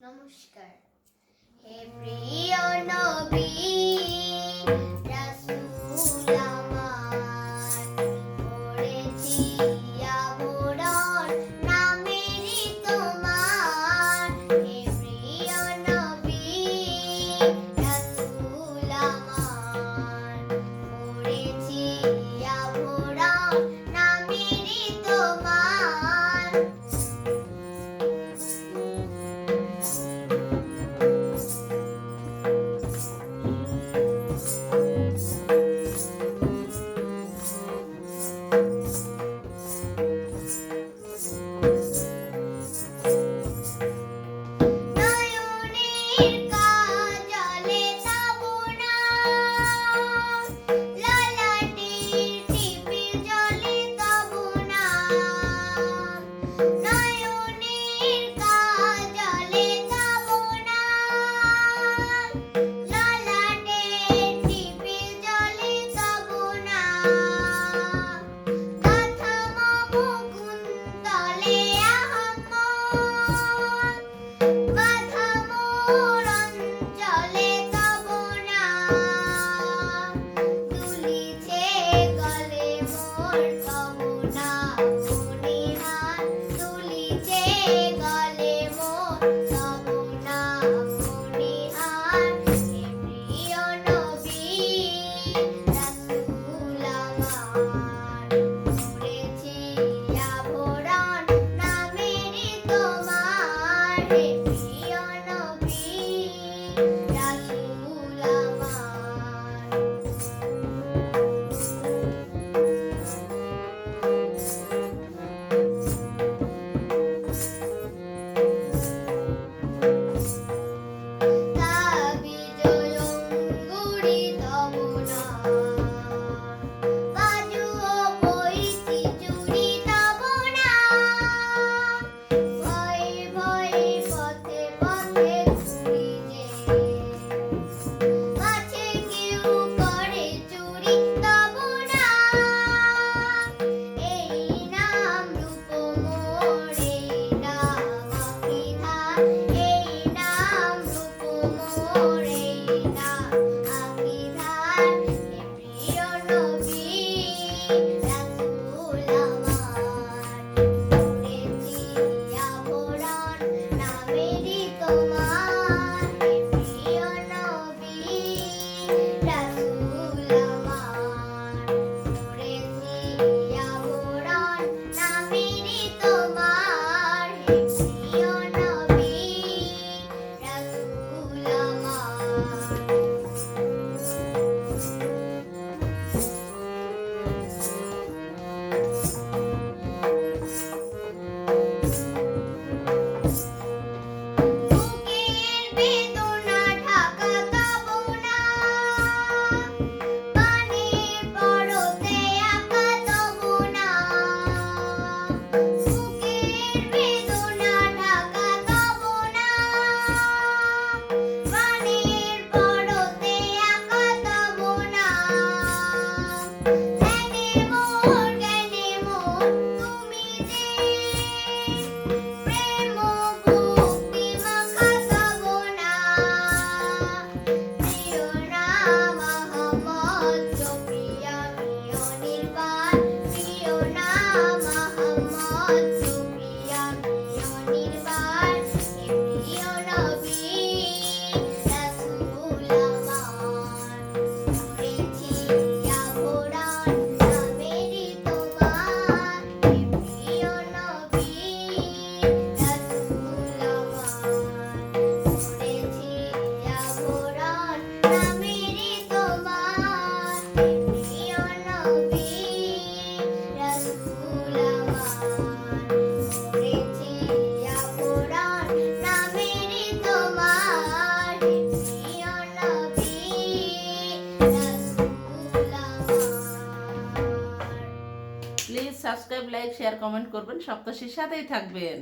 নমস্কার। হে প্রিয় নবী রাসূল আমার thank you Thanks. Don't be subscribe like share comment করবেন। সপ্তাহের সাথেই থাকবেন।